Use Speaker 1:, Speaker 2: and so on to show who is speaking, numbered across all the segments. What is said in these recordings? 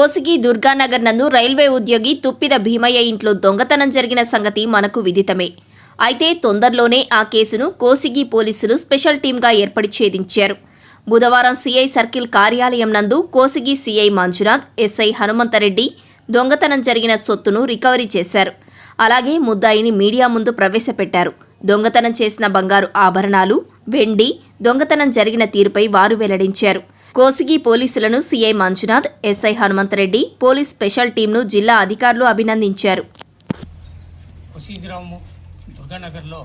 Speaker 1: కోసిగి దుర్గానగర్ నందు రైల్వే ఉద్యోగి తుప్పిద భీమయ్య ఇంట్లో దొంగతనం జరిగిన సంగతి మనకు విదితమే. అయితే తొందరలోనే ఆ కేసును కోసిగి పోలీసులు స్పెషల్ టీంగా ఏర్పడి ఛేదించారు. బుధవారం సిఐ సర్కిల్ కార్యాలయం నందు కోసిగి సిఐ మంజునాథ్ ఎస్ఐ హనుమంతరెడ్డి దొంగతనం జరిగిన సొత్తును రికవరీ చేశారు. అలాగే ముద్దాయిని మీడియా ముందు ప్రవేశపెట్టారు. దొంగతనం చేసిన బంగారు ఆభరణాలు వెండి దొంగతనం జరిగిన తీరుపై వారు వెల్లడించారు. కోసిగి పోలీసులను CI Manjunath SI Hanumanthareddy police special టీంను జిల్లా అధికారులు అభినందించారు.
Speaker 2: దుర్గానగర్లో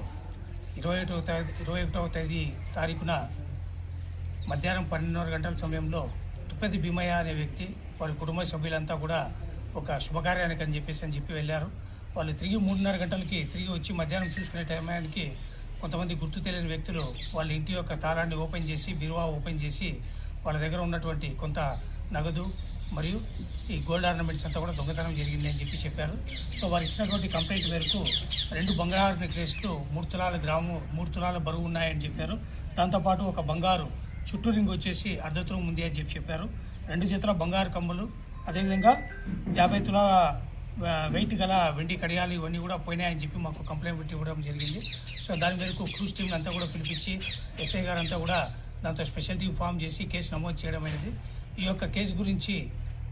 Speaker 2: ఇరవై ఒకటవ తేదీ ఇరవై ఒకటవ తేదీ తారీఖున మధ్యాహ్నం పన్నెండున్నర గంటల సమయంలో తుప్పతి భీమయ్య అనే వ్యక్తి వారి కుటుంబ సభ్యులంతా కూడా ఒక శుభకార్యానికి అని చెప్పేసి అని చెప్పి వెళ్ళారు. వాళ్ళు తిరిగి మూడున్నర గంటలకి తిరిగి వచ్చి మధ్యాహ్నం చూసుకునే టైంకి కొంతమంది గుర్తు తెలియని వ్యక్తులు వాళ్ళ ఇంటి యొక్క తాళాన్ని ఓపెన్ చేసి బీరువా ఓపెన్ చేసి వాళ్ళ దగ్గర ఉన్నటువంటి కొంత నగదు మరియు ఈ గోల్డ్ ఆర్నమెంట్స్ అంతా కూడా దొంగతనం జరిగింది అని చెప్పి చెప్పారు. సో వారు ఇచ్చినటువంటి కంప్లైంట్ మేరకు రెండు బంగారు నెక్లెస్లు మూడు తులాల గ్రాము మూడు తులాల బరువు ఉన్నాయని చెప్పారు. దాంతోపాటు ఒక బంగారు చుట్టూ రింగ్ వచ్చేసి అర్ధ తులం ఉంది అని చెప్పి చెప్పారు. రెండు చేతుల బంగారు కమ్మలు అదేవిధంగా యాభై తులాల వెయిట్ గల వెండి కడియాలు ఇవన్నీ కూడా పోయినాయని చెప్పి మాకు కంప్లైంట్ పెట్టి ఇవ్వడం జరిగింది. సో దాని మేరకు క్రూజ్ టీం అంతా కూడా పిలిపించి ఎస్ఐ గారు అంతా కూడా దాంతో స్పెషల్ టీం ఫామ్ చేసి కేసు నమోదు చేయడం అనేది. ఈ యొక్క కేసు గురించి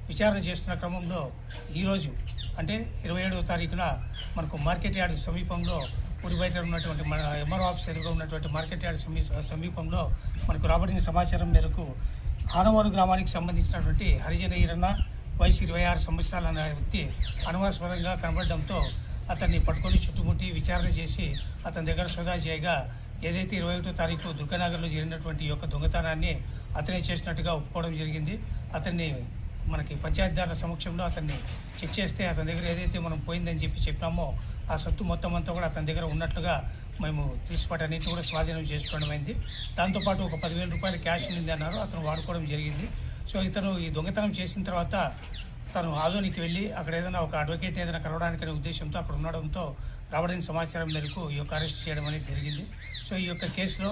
Speaker 2: విచారణ చేస్తున్న క్రమంలో ఈరోజు అంటే ఇరవై ఏడవ తారీఖున మనకు మార్కెట్ యార్డ్ సమీపంలో ఊరి బయట ఉన్నటువంటి మన ఎంఆర్ఓ ఆఫీస్ ఎదురుగా ఉన్నటువంటి మార్కెట్ యార్డ్ సమీ సమీపంలో మనకు రాబడిన సమాచారం మేరకు ఆనవారు గ్రామానికి సంబంధించినటువంటి హరిజన ఈరన్న వయసు ఇరవై ఆరు సంవత్సరాల అనే వ్యక్తి అనుమానాస్పదంగా కనబడడంతో అతన్ని పట్టుకొని చుట్టుముట్టి విచారణ చేసి అతని దగ్గర సోదా చేయగా ఏదైతే ఇరవై ఒకటో తారీఖు దుర్గానగర్లో జరిగినటువంటి యొక్క దొంగతనాన్ని అతనే చేసినట్టుగా ఒప్పుకోవడం జరిగింది. అతన్ని మనకి పంచాయతీదారుల సమక్షంలో అతన్ని చెక్ చేస్తే అతని దగ్గర ఏదైతే మనం పోయిందని చెప్పి చెప్పినామో ఆ సొత్తు మొత్తం అంతా కూడా అతని దగ్గర ఉన్నట్లుగా మేము తీసుకోవటానికి కూడా స్వాధీనం చేసుకోవడం అయింది. దాంతోపాటు ఒక పదివేల రూపాయలు క్యాష్ ఉంది అన్నారు అతను వాడుకోవడం జరిగింది. సో ఇతను ఈ దొంగతనం చేసిన తర్వాత తను ఆదోనికి వెళ్ళి అక్కడ ఏదైనా ఒక అడ్వకేట్ ఏదైనా కలవడానికి అనే ఉద్దేశంతో అక్కడ ఉండడంతో రాబడిన సమాచారం మేరకు ఈ యొక్క అరెస్ట్ చేయడం అనేది జరిగింది. సో ఈ యొక్క కేసులో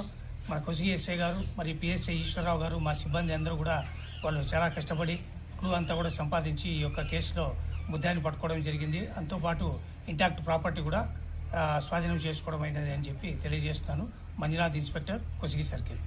Speaker 2: మా కొసిగి ఎస్ఐ గారు మరి పిఎస్ఐ ఈశ్వరరావు గారు మా సిబ్బంది అందరూ కూడా వాళ్ళు చాలా కష్టపడి క్లూ అంతా కూడా సంపాదించి ఈ యొక్క కేసులో ముద్దాన్ని పట్టుకోవడం జరిగింది. అంతోపాటు ఇంటాక్ట్ ప్రాపర్టీ కూడా స్వాధీనం చేసుకోవడం అయినది అని చెప్పి తెలియజేస్తున్నాను. Manjunath inspector Kosigi circle.